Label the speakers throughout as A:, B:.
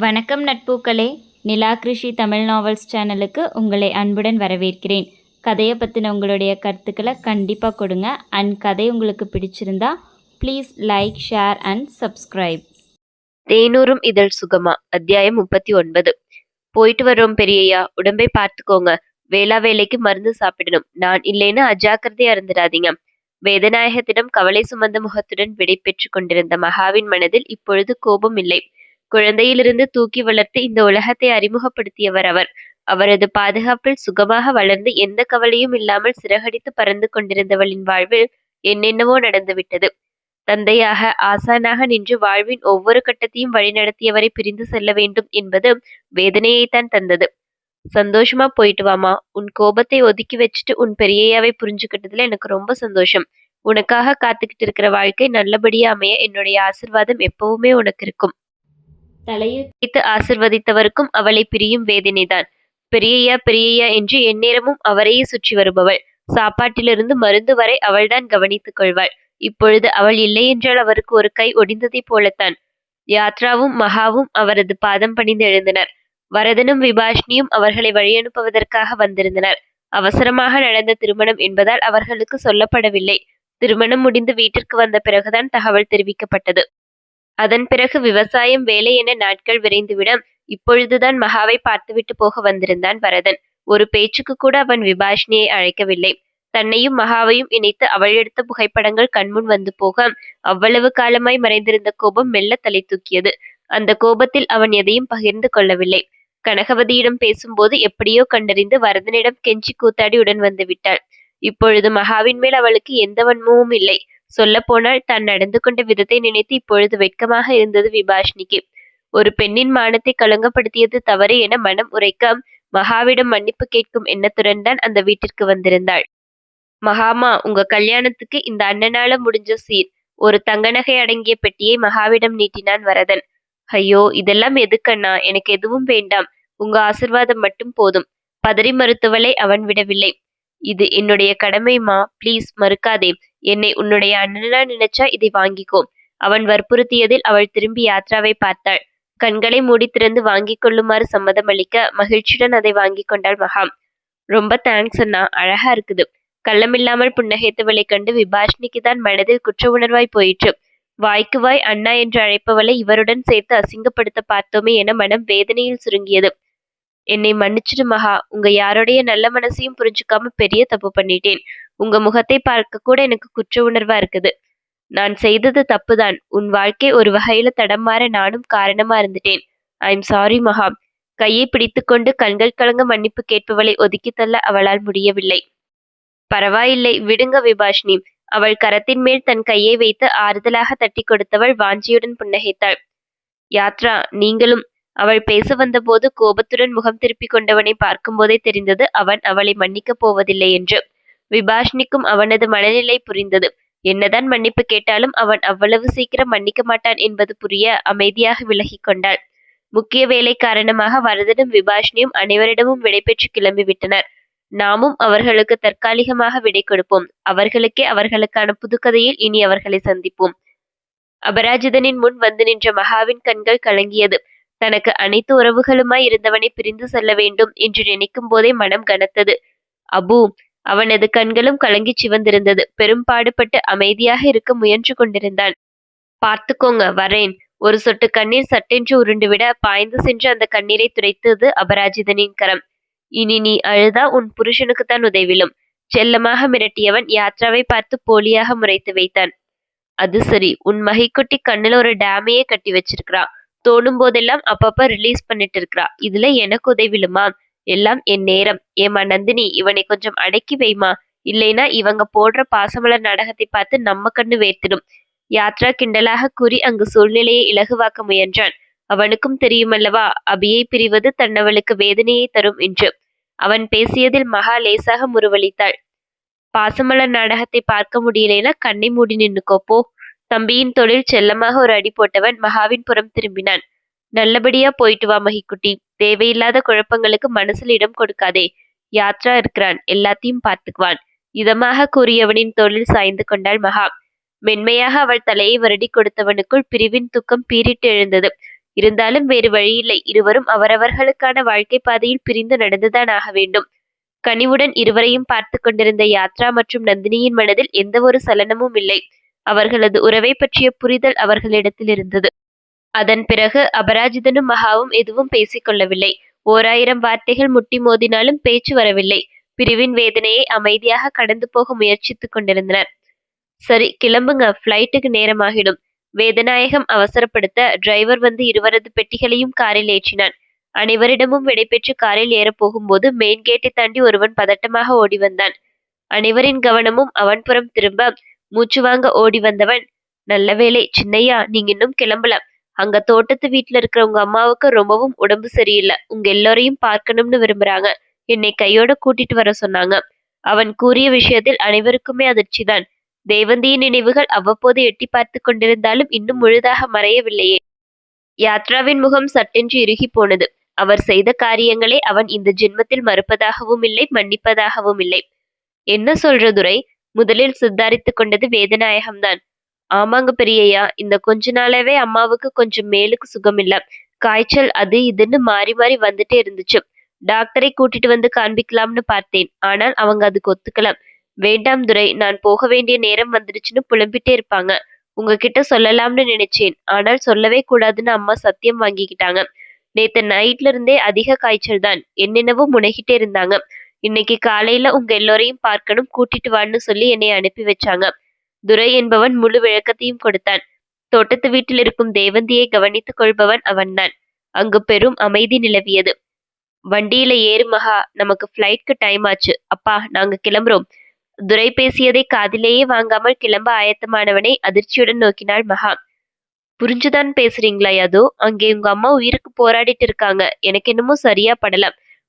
A: வணக்கம் நட்பூக்களே. நிலா கிருஷி தமிழ் நாவல்ஸ் சேனலுக்கு உங்களை அன்புடன் வரவேற்கிறேன். கதையை பற்றின உங்களுடைய கருத்துக்களை கண்டிப்பாக கொடுங்க. அண்ட் கதை உங்களுக்கு பிடிச்சிருந்தா please like share and subscribe
B: தேனூரும் இதழ் சுகமா அத்தியாயம் முப்பத்தி ஒன்பது. போயிட்டு வர்றோம் பெரியய்யா. உடம்பை பார்த்துக்கோங்க. வேளா வேலைக்கு மருந்து சாப்பிடணும். நான் இல்லைன்னு அஜாக்கிரதையா இருந்துடாதீங்க. வேதநாயகத்திடம் கவலை சுமந்த முகத்துடன் விடை பெற்று கொண்டிருந்த மகாவின் மனதில் இப்பொழுது கோபம் இல்லை. குழந்தையிலிருந்து தூக்கி வளர்த்து இந்த உலகத்தை அறிமுகப்படுத்தியவர் அவர். அவரது பாதுகாப்பில் சுகமாக வளர்ந்து எந்த கவலையும் இல்லாமல் சிறகடித்து பறந்து கொண்டிருந்தவளின் வாழ்வில் என்னென்னவோ நடந்துவிட்டது. தந்தையாக ஆசானாக நின்று வாழ்வின் ஒவ்வொரு கட்டத்தையும் வழிநடத்தியவரை பிரிந்து செல்ல வேண்டும் என்பது வேதனையைத்தான் தந்தது. சந்தோஷமா போயிட்டு வாமா. உன் கோபத்தை ஒதுக்கி வச்சுட்டு உன் பெரியையாவை புரிஞ்சுக்கிட்டதுல எனக்கு ரொம்ப சந்தோஷம். உனக்காக காத்துக்கிட்டு இருக்கிற வாழ்க்கை நல்லபடியா அமைய என்னுடைய ஆசிர்வாதம் எப்பவுமே உனக்கு இருக்கும்.
A: தலையில்
B: வைத்து ஆசிர்வதித்தவருக்கும் அவளை பிரியும் வேதனைதான். பெரியய்யா பெரியய்யா என்று எந்நேரமும் அவரையே சுற்றி வருபவள். சாப்பாட்டிலிருந்து மருந்து வரை அவள்தான் கவனித்துக் கொள்வாள். இப்பொழுது அவள் இல்லை என்றால் அவருக்கு ஒரு கை ஒடிந்ததைப் போலத்தான். யாத்ராவும் மகாவும் அவரது பாதம் பணிந்து எழுந்தனர். வரதனும் விபாஷினியும் அவர்களை வழியனுப்புவதற்காக வந்திருந்தனர். அவசரமாக நடந்த திருமணம் என்பதால் அவர்களுக்கு சொல்லப்படவில்லை. திருமணம் முடிந்து வீட்டிற்கு வந்த பிறகுதான் தகவல் தெரிவிக்கப்பட்டது. அதன் பிறகு விவசாயம் வேலை என நாட்கள் விரைந்துவிட இப்பொழுதுதான் மகாவை பார்த்துவிட்டு போக வந்திருந்தான் வரதன் ஒரு பேச்சுக்கு கூட அவன் விபாஷினியை அழைக்கவில்லை. தன்னையும் மகாவையும் இணைத்து அவள் எடுத்த புகைப்படங்கள் கண்முன் வந்து போக அவ்வளவு காலமாய் மறைந்திருந்த கோபம் மெல்ல தலை தூக்கியது. அந்த கோபத்தில் அவன் எதையும் பகிர்ந்து கொள்ளவில்லை. கனகவதியிடம் பேசும்போது எப்படியோ கண்டறிந்து வரதனிடம் கெஞ்சி கூத்தாடி உடன் வந்து விட்டாள். இப்பொழுது மகாவின் மேல் அவளுக்கு எந்த வன்மமும் இல்லை. சொல்ல போனால் தான் நடந்து கொண்ட விதத்தை நினைத்து இப்பொழுது வெட்கமாக இருந்தது விபாஷினிக்கு. ஒரு பெண்ணின் மானத்தை களங்கப்படுத்தியது தவறு என மனம் உரைக்க மகாவிடம் மன்னிப்பு கேட்கும் எண்ணத்துடன் தான் அந்த வீட்டிற்கு வந்திருந்தாள். மகாமா உங்க கல்யாணத்துக்கு இந்த அண்ணனால முடிஞ்ச சீர். ஒரு தங்க நகை அடங்கிய பெட்டியை மகாவிடம் நீட்டினான் வரதன். ஐயோ இதெல்லாம் எதுக்கண்ணா எனக்கு எதுவும் வேண்டாம். உங்க ஆசிர்வாதம் மட்டும் போதும். பதறி மறுத்தவளை அவன் விடவில்லை. இது என்னுடைய கடமைமா ப்ளீஸ் மறுக்காதே. என்னை உன்னுடைய அண்ணனா நினைச்சா இதை வாங்கிக்கோ. அவன் வற்புறுத்தியதில் அவள் திரும்பி யாத்ராவை பார்த்தாள். கண்களை மூடி திறந்து வாங்கிக் கொள்ளுமாறு சம்மதமளிக்க மகிழ்ச்சியுடன் அதை வாங்கி கொண்டாள் மகாம். ரொம்ப தேங்க்ஸ் அண்ணா. அழகா இருக்குது. கள்ளமில்லாமல் புன்னகைத்தவளை கண்டு விபாஷினிக்கு தான் மனதில் குற்ற உணர்வாய் போயிற்று. வாய்க்கு வாய் அண்ணா என்று அழைப்பவளை இவருடன் சேர்த்து அசிங்கப்படுத்த பார்த்தோமே என மனம் வேதனையில் சுருங்கியது. என்னை மன்னிச்சிடு மகா. உங்க யாருடைய நல்ல மனசையும் புரிஞ்சுக்காம பெரிய தப்பு பண்ணிட்டேன். உங்க முகத்தை பார்க்க கூட எனக்கு குற்ற உணர்வா இருக்குது. நான் செய்தது தப்புதான். உன் வாழ்க்கை ஒரு வகையில தடமாற நானும் காரணமா இருந்துட்டேன். ஐ எம் சாரி மகா. கையை பிடித்துக்கொண்டு கண்கள் கலங்க மன்னிப்பு கேட்பவளை ஒதுக்கி தள்ள அவளால் முடியவில்லை. பரவாயில்லை விடுங்க விபாஷினி. அவள் கரத்தின் மேல் தன் கையை வைத்து ஆறுதலாக தட்டி கொடுத்தவள் வாஞ்சியுடன் புன்னகைத்தாள். யாத்ரா நீங்களும் அவள் பேச வந்தபோது கோபத்துடன் முகம் திருப்பிக் கொண்டவனை பார்க்கும்போதே தெரிந்தது அவன் அவளை மன்னிக்கப் போவதில்லை என்று. விபாஷினிக்கும் அவனது மனநிலை புரிந்தது. என்னதான் மன்னிப்பு கேட்டாலும் அவன் அவ்வளவு சீக்கிரம் மன்னிக்க மாட்டான் என்பது புரிய அமைதியாக விலகிக் கொண்டாள். முக்கிய வேலை காரணமாக வரதனும் விபாஷினியும் அனைவரிடமும் விடைபெற்று கிளம்பிவிட்டனர் நாமும் அவர்களுக்கு தற்காலிகமாக விடை கொடுப்போம். அவர்களுக்கே அவர்களுக்கான புதுக்கதையில் இனி அவர்களை சந்திப்போம். அபராஜிதனின் முன் வந்து நின்ற மகாவின் கண்கள் கலங்கியது. தனக்கு அனைத்து உறவுகளுமாய் இருந்தவனை பிரிந்து செல்ல வேண்டும் என்று நினைக்கும் போதே மனம் கனத்தது. அபு அவனது கண்களும் கலங்கி சிவந்திருந்தது. பெரும்பாடுபட்டு அமைதியாக இருக்க முயன்று கொண்டிருந்தான் பார்த்துக்கோங்க வரேன். ஒரு சொட்டு கண்ணீர் சட்டென்று உருண்டுவிட பாய்ந்து சென்று அந்த கண்ணீரை துடைத்தது அபராஜிதனின் கரம். இனி நீ அழுதா உன் புருஷனுக்குத்தான் உதவிலும். செல்லமாக மிரட்டியவன் யாத்ராவை பார்த்து போலியாக முறைத்து வைத்தான். அது சரி உன் மகிக்குட்டி கண்ணில் ஒரு டேமையே கட்டி வச்சிருக்கிறா. தோணும் போதெல்லாம் அப்பப்ப ரிலீஸ் பண்ணிட்டு இருக்கிறா. இதுல எனக்கு உதவிலுமா? எல்லாம் என் நேரம். ஏமா நந்தினி இவனை கொஞ்சம் அடக்கி வைமா. இல்லைனா இவங்க போடுற பாசமலர் நாடகத்தை பார்த்து நம்ம கண்ணு வேர்த்திடும். யாத்ரா கிண்டலாக கூறி அங்கு சூழ்நிலையை இலகுவாக்க முயன்றான். அவனுக்கும் தெரியுமல்லவா? அபியை பிரிவது தன்னவளுக்கு வேதனையை தரும் என்று. அவன் பேசியதில் மகா லேசாக முருவளித்தாள். பாசமலர் நாடகத்தை பார்க்க முடியலைன்னா கண்ணை மூடி நின்னுக்கோ போ. தம்பியின் தொழில் செல்லமாக ஒரு அடி போட்டவன் மகாவின் புறம் திரும்பினான். நல்லபடியா போயிட்டு வா மகிக்குட்டி தேவையில்லாத குழப்பங்களுக்கு மனசுல இடம் கொடுக்காதே. யாத்ரா இருக்கிறான். எல்லாத்தையும் பார்த்துக்குவான். இதமாக கூறியவனின் தொழில் சாய்ந்து கொண்டாள் மகா. மென்மையாக அவள் தலையை வருடி கொடுத்தவனுக்குள் பிரிவின் துக்கம் பீறிட்டு எழுந்தது. இருந்தாலும் வேறு வழியில்லை. இருவரும் அவரவர்களுக்கான வாழ்க்கை பாதையில் பிரிந்து நடந்துதான் ஆக வேண்டும். கனிவுடன் இருவரையும் பார்த்து கொண்டிருந்த யாத்ரா மற்றும் நந்தினியின் மனதில் எந்த ஒரு சலனமும் இல்லை. அவர்களது உறவை பற்றிய புரிதல் அவர்களிடத்தில் இருந்தது. அதன் பிறகு அபராஜிதனும் மகாவும் எதுவும் பேசிக்கொள்ளவில்லை ஓராயிரம் வார்த்தைகள் முட்டி மோதினாலும் பேச்சு வரவில்லை. பிரிவின் வேதனையை அமைதியாக கடந்து போக முயற்சித்துக் கொண்டிருந்தனர். சரி கிளம்புங்க. ஃப்ளைட்டுக்கு நேரமாகிடும். வேதநாயகம் அவசரப்படுத்த டிரைவர் வந்து இருவரது பெட்டிகளையும் காரில் ஏற்றினான். அனைவரிடமும் விடைபெற்று காரில் ஏறப் போகும்போது மெயின் கேட்டை தாண்டி ஒருவன் பதட்டமாக ஓடி வந்தான். அனைவரின் கவனமும் அவன் புறம் திரும்ப மூச்சு வாங்க ஓடி வந்தவன். நல்லவேளை சின்னையா நீங்க இன்னும் கிளம்பல. அங்க தோட்டத்து வீட்டுல இருக்கிற உங்க அம்மாவுக்கு ரொம்பவும் உடம்பு சரியில்லை. உங்க எல்லாரையும் பார்க்கணும்னு விரும்புறாங்க. என்னை கையோட கூட்டிட்டு வர சொன்னாங்க. அவன் கூறிய விஷயத்தில் அனைவருக்குமே அதிர்ச்சிதான். தேவந்தியின் நினைவுகள் அவ்வப்போது எட்டி பார்த்து கொண்டிருந்தாலும் இன்னும் முழுதாக மறையவில்லையே. யாத்ராவின் முகம் சட்டென்று இறுகி போனது. அவர் செய்த காரியங்களை அவன் இந்த ஜென்மத்தில் மறுப்பதாகவும் இல்லை மன்னிப்பதாகவும் இல்லை. என்ன சொல்ற துரை? முதலில் சுதாரித்துக் கொண்டது வேதநாயகம்தான். ஆமாங்க பெரியய்யா இந்த கொஞ்ச நாளாவே அம்மாவுக்கு கொஞ்சம் மேலுக்கு சுகம் இல்ல காய்ச்சல் அது இதுன்னு மாறி மாறி வந்துட்டே இருந்துச்சு. டாக்டரை கூட்டிட்டு வந்து காண்பிக்கலாம்னு பார்த்தேன். ஆனால் அவங்க அதுக்கு ஒத்துக்கல. வேண்டாம் துரை நான் போக வேண்டிய நேரம் வந்துடுச்சுன்னு புலம்பிட்டே இருப்பாங்க. உங்ககிட்ட சொல்லலாம்னு நினைச்சேன். ஆனால் சொல்லவே கூடாதுன்னு அம்மா சத்தியம் வாங்கிக்கிட்டாங்க. நேத்து நைட்ல இருந்தே அதிக காய்ச்சல் தான் என்னென்னவோ முனகிட்டே இருந்தாங்க. இன்னைக்கு காலையில உங்க எல்லோரையும் பார்க்கணும் கூட்டிட்டு வான்னு சொல்லி என்னை அனுப்பி வச்சாங்க. துரை என்பவன் முழு விளக்கத்தையும் கொடுத்தான். தோட்டத்து வீட்டில் இருக்கும் தேவந்தியை கவனித்துக் கொள்பவன் அவன்தான் அங்கு பெரும் அமைதி நிலவியது. வண்டியில ஏறு மகா நமக்கு ஃப்ளைட்க்கு டைம் ஆச்சு. அப்பா நாங்க கிளம்புறோம். துரை பேசியதை காதிலேயே வாங்காமல் கிளம்ப ஆயத்தமானவனை அதிர்ச்சியுடன் நோக்கினாள் மகா. புரிஞ்சுதான் பேசுறீங்களா யது? அங்கே உங்க அம்மா உயிருக்கு போராடிட்டு இருக்காங்க. எனக்கு என்னமோ சரியா படல.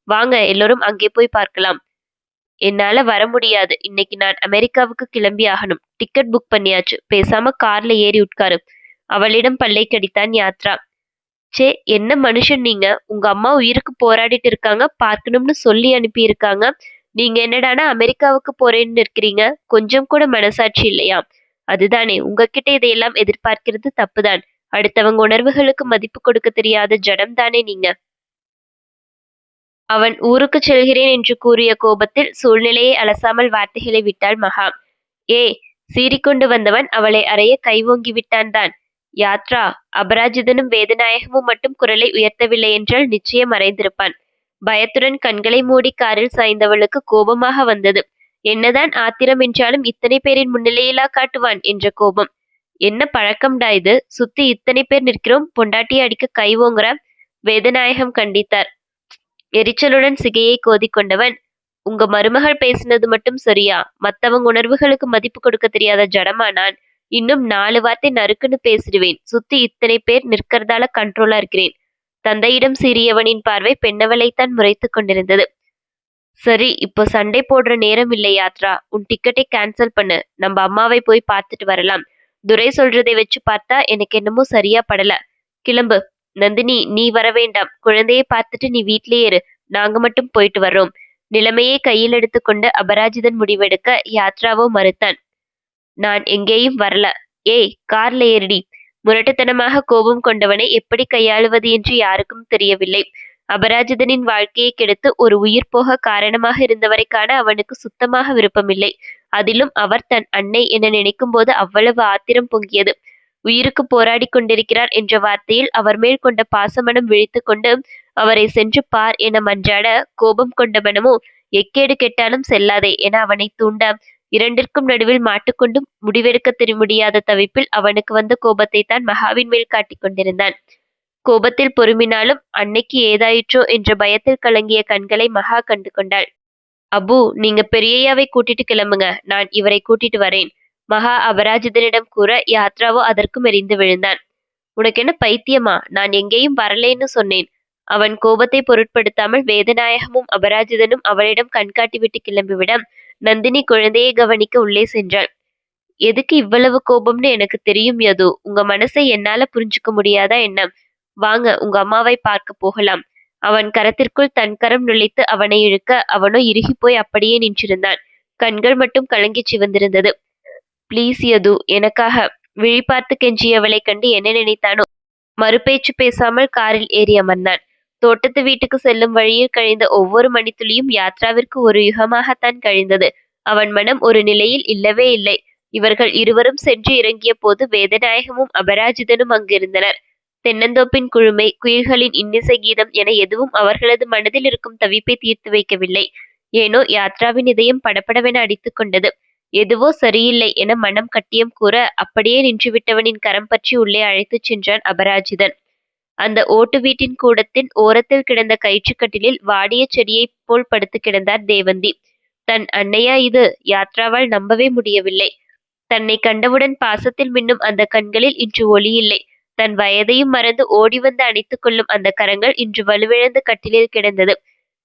B: வாங்க எல்லோரும் அங்கே போய் பார்க்கலாம். என்னால வர முடியாது. இன்னைக்கு நான் அமெரிக்காவுக்கு கிளம்பி ஆகணும். டிக்கெட் புக் பண்ணியாச்சு. பேசாம கார்ல ஏறி உட்காரு. அவளிடம் பல்லை கடித்தான் யாத்ரா. சே என்ன மனுஷன் நீங்க? உங்க அம்மா உயிருக்கு போராடிட்டு இருக்காங்க. பார்க்கணும்னு சொல்லி அனுப்பி இருக்காங்க நீங்க என்னடானா அமெரிக்காவுக்கு போறேன்னு இருக்கிறீங்க கொஞ்சம் கூட மனசாட்சி இல்லையா? அதுதானே. உங்ககிட்ட இதையெல்லாம் எதிர்பார்க்கிறது தப்புதான். அடுத்தவங்க உணர்வுகளுக்கு மதிப்பு கொடுக்க தெரியாத ஜடம் தானே நீங்க. அவன் ஊருக்கு செல்கிறேன் என்று கூறிய கோபத்தில் சூழ்நிலையை அலசாமல் வார்த்தைகளை விட்டாள் மகா. ஏ சீறிக்கொண்டு வந்தவன் அவளை அறைய கைவோங்கி விட்டான் தான். யாத்ரா அபராஜிதனும் வேதநாயகமும் மட்டும் குரலை உயர்த்தவில்லை என்றால் நிச்சயம் மறைந்திருப்பான். பயத்துடன் கண்களை மூடி காரில் சாய்ந்தவளுக்கு கோபமாக வந்தது. என்னதான் ஆத்திரம் என்றாலும் இத்தனை பேரின் முன்னிலையிலா காட்டுவான் என்ற கோபம். என்ன பழக்கம்டா இது? சுத்தி இத்தனை பேர் நிற்கிறோம் பொண்டாட்டி அடிக்க கை ஓங்குற வேதநாயகம் கண்டித்தார். எரிச்சலுடன் சிகையை கோதிக்கொண்டவன். உங்க மருமகள் பேசினது மட்டும் சரியா? மத்தவங்க உணர்வுகளுக்கு மதிப்பு கொடுக்க தெரியாத ஜடமா நான் இன்னும் நாலு வார்த்தை நறுக்குன்னு பேசிடுவேன். சுத்தி இத்தனை பேர் நிற்கிறதால கண்ட்ரோலா இருக்கிறேன். தந்தையிடம் சீறியவனின் பார்வை பெண்ணவளைத்தான் முறைத்துக் கொண்டிருந்தது. சரி இப்போ சண்டை போடுற நேரம் இல்லை யாத்ரா. உன் டிக்கெட்டை கேன்சல் பண்ணு. நம்ம அம்மாவை போய் பார்த்துட்டு வரலாம். துரை சொல்றதை வச்சு பார்த்தா எனக்கு என்னமோ சரியா படல. கிளம்பு. நந்தினி நீ வரவேண்டாம் குழந்தையை பார்த்துட்டு நீ வீட்லயே இரு. நாங்க மட்டும் போயிட்டு வர்றோம். நிலைமையை கையில் எடுத்துக்கொண்டு அபராஜிதன் முடிவெடுக்க யாத்ராவோ மறுத்தான். நான் எங்கேயும் வரல. ஏய் கார்ல ஏறிடி. முரட்டுத்தனமாக கோபம் கொண்டவனை எப்படி கையாளுவது என்று யாருக்கும் தெரியவில்லை. அபராஜிதனின் வாழ்க்கையை கெடுத்து ஒரு உயிர் போக காரணமாக இருந்தவரை காண அவனுக்கு சுத்தமாக விருப்பமில்லை. அதிலும் அவர் தன் அன்னை என நினைக்கும் போது அவ்வளவு ஆத்திரம் பொங்கியது. உயிருக்கு போராடி கொண்டிருக்கிறார் என்ற வார்த்தையில் அவர் மேல் கொண்ட பாசமனம் விழித்து கொண்டு அவரை சென்று பார் என மன்றாட கோபம் கொண்ட மனமோ எக்கேடு கெட்டாலும் செல்லாதே என அவனை தூண்ட இரண்டிற்கும் நடுவில் மாட்டுக்கொண்டு முடிவெடுக்க தெரிய முடியாத தவிப்பில் அவனுக்கு வந்த கோபத்தை தான் மகாவின் மேல் காட்டிக் கொண்டிருந்தான். கோபத்தில் பொறுமினாலும் அன்னைக்கு ஏதாயிற்றோ என்ற பயத்தில் கலங்கிய கண்களை மகா கண்டு கொண்டாள். அபு நீங்க பெரியய்யாவை கூட்டிட்டு கிளம்புங்க. நான் இவரை கூட்டிட்டு வரேன். மகா அபராஜிதனிடம் கூற யாத்ராவோ அதற்கும் எரிந்து விழுந்தான். உனக்கென்ன பைத்தியமா? நான் எங்கேயும் வரலேன்னு சொன்னேன். அவன் கோபத்தை பொருட்படுத்தாமல் வேதநாயகமும் அபராஜிதனும் அவளிடம் கண்காட்டி விட்டு கிளம்பிவிட நந்தினி குழந்தையை கவனிக்க உள்ளே சென்றாள். எதுக்கு இவ்வளவு கோபம்னு எனக்கு தெரியும் யது. உங்க மனசை என்னால புரிஞ்சுக்க முடியாதா என்ன? வாங்க உங்க அம்மாவை பார்க்க போகலாம். அவன் கரத்திற்குள் தன் கரம் நுழைத்து அவனை இழுக்க அவனோ இறுகி போய் அப்படியே நின்றிருந்தான். கண்கள் மட்டும் கலங்கி சிவந்திருந்தது. பிளீசியது. எனக்காக விழி பார்த்து கெஞ்சியவளைக் கண்டு என்ன நினைத்தானோ மறுபேச்சு பேசாமல் காரில் ஏறி அமர்ந்தான். தோட்டத்து வீட்டுக்கு செல்லும் வழியில் கழிந்த ஒவ்வொரு மணித்துளியும் யாத்ராவிற்கு ஒரு யுகமாகத்தான் கழிந்தது. அவன் மனம் ஒரு நிலையில் இல்லவே இல்லை. இவர்கள் இருவரும் சென்று இறங்கிய போது வேதநாயகமும் அபராஜிதனும் அங்கிருந்தனர். தென்னந்தோப்பின் குழுமை குயில்களின் இன்னிசை கீதம் என எதுவும் அவர்களது மனதில் இருக்கும் தவிப்பை தீர்த்து வைக்கவில்லை. ஏனோ யாத்ராவின் இதயம் படபடவென அடித்துக் கொண்டது. எதுவோ சரியில்லை என மனம் கட்டியம் கூற அப்படியே நின்றுவிட்டவனின் கரம் பற்றி உள்ளே அழைத்துச் சென்றான் அபராஜிதன். அந்த ஓட்டு வீட்டின் கூடத்தின் ஓரத்தில் கிடந்த கயிற்றுக்கட்டிலில் வாடிய செடியைப் போல் படுத்து கிடந்தார் தேவந்தி. தன் அன்னையா இது யாத்ராவால் நம்பவே முடியவில்லை. தன்னை கண்டவுடன் பாசத்தில் மின்னும் அந்த கண்களில் இன்று ஒளியில்லை. தன் வயதையும் மறந்து ஓடி வந்து அணைத்துக் கொள்ளும் அந்த கரங்கள் இன்று வலுவிழந்து கட்டிலில் கிடந்தது.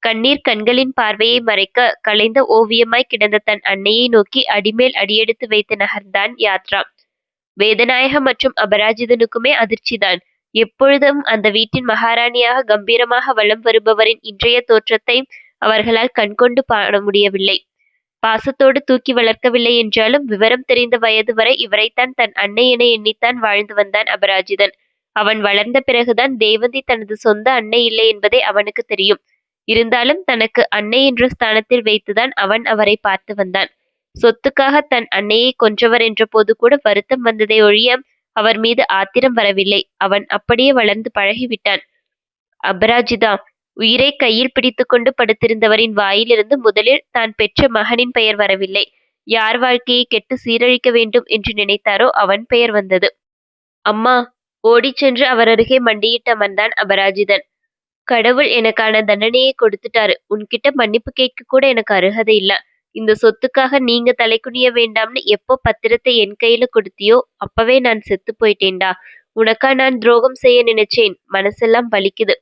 B: கண்ணீர் கண்களின் பார்வையை மறைக்க கலைந்த ஓவியமாய் கிடந்த தன் அன்னையை நோக்கி அடிமேல் அடியெடுத்து வைத்து நகர்ந்தான் யாத்ரா. வேதநாயகம் மற்றும் அபராஜிதனுக்குமே அதிர்ச்சிதான். எப்பொழுதும் அந்த வீட்டின் மகாராணியாக கம்பீரமாக வலம் வருபவரின் இன்றைய தோற்றத்தை அவர்களால் கண்கொண்டு காண முடியவில்லை. பாசத்தோடு தூக்கி வளர்க்கவில்லை என்றாலும் விவரம் தெரிந்த வயது வரை இவரைத்தான் தன் அன்னை என எண்ணித்தான் வாழ்ந்து வந்தான் அபராஜிதன். அவன் வளர்ந்த பிறகுதான் தேவந்தி தனது சொந்த அன்னை இல்லை என்பதே அவனுக்கு தெரியும். இருந்தாலும் தனக்கு அன்னை என்ற ஸ்தானத்தில் வைத்துதான் அவன் அவரை பார்த்து வந்தான். சொத்துக்காக தன் அன்னையை கொன்றவர் என்ற போது கூட வருத்தம் வந்ததை ஒழிய அவர் மீது ஆத்திரம் வரவில்லை. அவன் அப்படியே வளர்ந்து பழகிவிட்டான். அபராஜிதா உயிரை கையில் பிடித்துக்கொண்டு படுத்திருந்தவரின் வாயிலிருந்து முதலில் தான் பெற்ற மகனின் பெயர் வரவில்லை. யார் வாழ்க்கையை கெட்டு சீரழிக்க வேண்டும் என்று நினைத்தாரோ அவன் பெயர் வந்தது. அம்மா ஓடிச் சென்று அவர் அருகே மண்டியிட்டவன்தான் அபராஜிதன். கடவுள் எனக்கான தண்டனையை கொடுத்துட்டாரு. உன்கிட்ட மன்னிப்பு கேட்க கூட எனக்கு அருகதை இல்ல. இந்த சொத்துக்காக நீங்க தலைக்குனிய வேண்டாம்னு எப்போ பத்திரத்தை என் கையில கொடுத்தியோ அப்பவே நான் செத்து போயிட்டேன்டா. உனக்கா நான் துரோகம் செய்ய நினைச்சேன். மனசெல்லாம் வலிக்குது.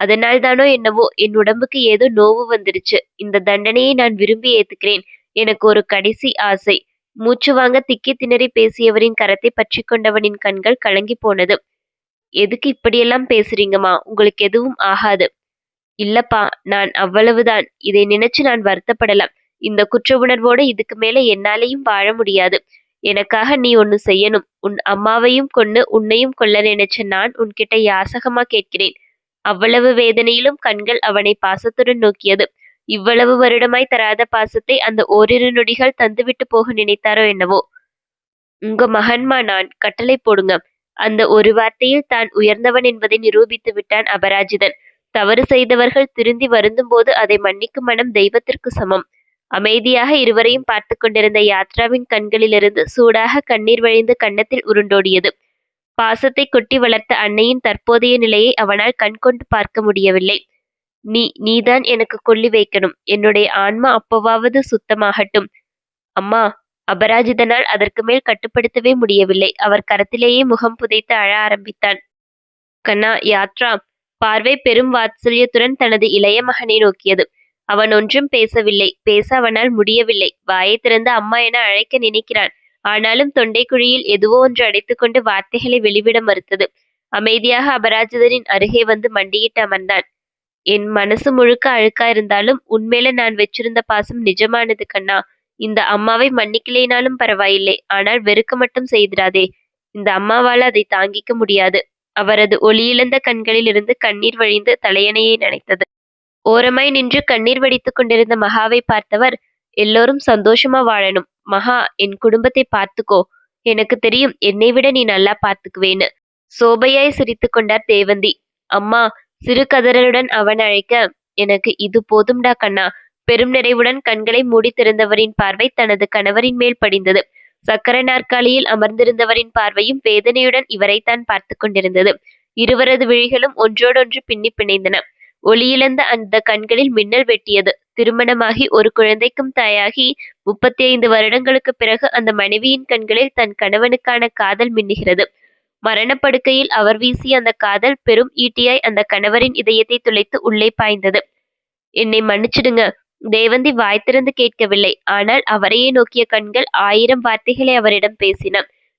B: அதனால்தானோ என்னவோ என் உடம்புக்கு ஏதோ நோவு வந்துருச்சு. இந்த தண்டனையை நான் விரும்பி ஏத்துக்கிறேன். எனக்கு ஒரு கடைசி ஆசை. மூச்சு வாங்க திக்கி திணறி பேசியவரின் கரத்தை பற்றி கொண்டவனின் கண்கள் கலங்கி போனது. எதுக்கு இப்படியெல்லாம் பேசுறீங்கம்மா? உங்களுக்கு எதுவும் ஆகாது. இல்லப்பா நான் அவ்வளவுதான். இதை நினைச்சு நான் வருத்தப்படலாம் இந்த குற்ற உணர்வோட இதுக்கு மேல என்னாலையும் வாழ முடியாது. எனக்காக நீ ஒன்னு செய்யணும். உன் அம்மாவையும் கொன்னு உன்னையும் கொல்ல நினைச்ச நான் உன்கிட்ட யாசகமா கேட்கிறேன். அவ்வளவு வேதனையிலும் கண்கள் அவனை பாசத்துடன் நோக்கியது. இவ்வளவு வருடமாய் தராத பாசத்தை அந்த ஓரிரு நொடிகள் தந்துவிட்டு போக நினைத்தாரோ என்னவோ? உங்க மகன்மா நான் கட்டளை போடுங்க. அந்த ஒரு வார்த்தையில் தான் உயர்ந்தவன் என்பதை நிரூபித்து விட்டான் அபராஜிதன். தவறு செய்தவர்கள் திருந்தி வருந்தும் போது அதை மன்னிக்கும் மனம் தெய்வத்திற்கு சமம். அமைதியாக இருவரையும் பார்த்து கொண்டிருந்த யாத்ராவின் கண்களிலிருந்து சூடாக கண்ணீர் வழிந்து கன்னத்தில் உருண்டோடியது. பாசத்தை கொட்டி வளர்த்த அன்னையின் தற்போதைய நிலையை அவனால் கண்கொண்டு பார்க்க முடியவில்லை. நீ நீதான் எனக்கு கொல்லி வைக்கணும். என்னுடைய ஆன்மா அப்பவாவது சுத்தமாகட்டும். அம்மா அபராஜிதனால் அதற்கு மேல் கட்டுப்படுத்தவே முடியவில்லை. அவர் கரத்திலேயே முகம் புதைத்து அழ ஆரம்பித்தான். கண்ணா யாத்ரா பார்வை பெரும் வாத்சல்யத்துடன் தனது இளைய மகனை நோக்கியது. அவன் ஒன்றும் பேசவில்லை. பேச அவனால் முடியவில்லை. வாயை திறந்து அம்மா என அழைக்க நினைக்கிறான் ஆனாலும் தொண்டை குழியில் எதுவோ ஒன்று அடைத்துக்கொண்டு வார்த்தைகளை வெளிவிட மறுத்தது. அமைதியாக அபராஜிதனின் அருகே வந்து மண்டியிட்டு அமர்ந்தான். என் மனசு முழுக்க அழுக்கா இருந்தாலும் உன்மேல நான் வச்சிருந்த பாசம் நிஜமானது கண்ணா. இந்த அம்மாவை மன்னிக்கலைனாலும் பரவாயில்லை. ஆனால் வெறுக்க மட்டும் செய்திடாதே இந்த அம்மாவால் அதை தாங்கிக்க முடியாது. அவரது ஒளியிழந்த கண்களில் இருந்து கண்ணீர் வழிந்து தலையணையை நனைத்தது. ஓரமாய் நின்று கண்ணீர் வடித்துக் கொண்டிருந்த மகாவை பார்த்தவர் எல்லோரும் சந்தோஷமா வாழணும். மகா என் குடும்பத்தை பார்த்துக்கோ. எனக்கு தெரியும் என்னை விட நீ நல்லா பார்த்துக்குவேன்னு. சோபையாய் சிரித்து கொண்டார் தேவந்தி. அம்மா சிறு கதறலுடன் அவன் அழைக்க எனக்கு இது போதும்டா கண்ணா. பெரும் நிறைவுடன் கண்களை மூடி திறந்தவரின் பார்வை தனது கணவரின் மேல் படிந்தது. சக்கர நாற்காலியில் அமர்ந்திருந்தவரின் பார்வையும் வேதனையுடன் இவரைத்தான் பார்த்து கொண்டிருந்தது. இருவரது விழிகளும் ஒன்றோடொன்று பின்னி பிணைந்தன. ஒளியிழந்த அந்த கண்களில் மின்னல் வெட்டியது. திருமணமாகி ஒரு குழந்தைக்கும் தாயாகி முப்பத்தி ஐந்து வருடங்களுக்கு பிறகு அந்த மனைவியின் கண்களில் தன் கணவனுக்கான காதல் மின்னுகிறது. மரணப்படுக்கையில் அவர் வீசிய அந்த காதல் பெரும் ஈட்டியாய் அந்த கணவரின் இதயத்தை துளைத்து உள்ளே பாய்ந்தது. என்னை மன்னிச்சிடுங்க தேவந்தி வாய் திறந்து கேட்கவில்லை. ஆனால் அவரையே நோக்கிய கண்கள் ஆயிரம் வார்த்தைகளை அவரிடம் பேசின.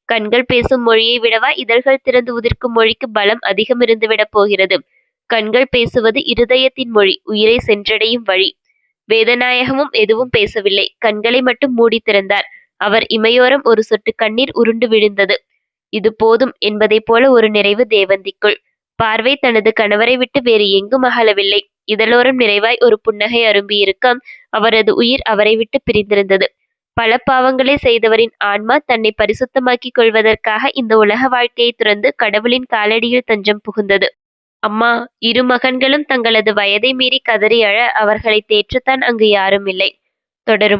B: கண்கள் பேசும் மொழியை விடவா இதழ்கள் திறந்து உதிர்க்கும் மொழிக்கு பலம் அதிகம் இருந்துவிடப் போகிறது? கண்கள் பேசுவது இருதயத்தின் மொழி உயிரை சென்றடையும் வழி. வேதநாயகமும் எதுவும் பேசவில்லை. கண்களை மட்டும் மூடி திறந்தார். அவர் இமையோரம் ஒரு சொட்டு கண்ணீர் உருண்டு விழுந்தது. இது போதும் என்பதைப் போல ஒரு நிறைவு தேவந்திக்குள். பார்வை தனது கணவரை விட்டு வேறு எங்கும் அகலவில்லை. இதழோரம் நிறைவாய் ஒரு புன்னகை அரும்பியிருக்க அவரது உயிர் அவரை விட்டு பிரிந்திருந்தது. பல பாவங்களை செய்தவரின் ஆன்மா தன்னை பரிசுத்தமாக்கிக் கொள்வதற்காக இந்த உலக வாழ்க்கையை துறந்து கடவுளின் காலடியில் தஞ்சம் புகுந்தது. அம்மா இரு மகன்களும் தங்களது வயதை மீறி கதறி அழ அவர்களை தேற்றத்தான் அங்கு யாரும் இல்லை. தொடரும்.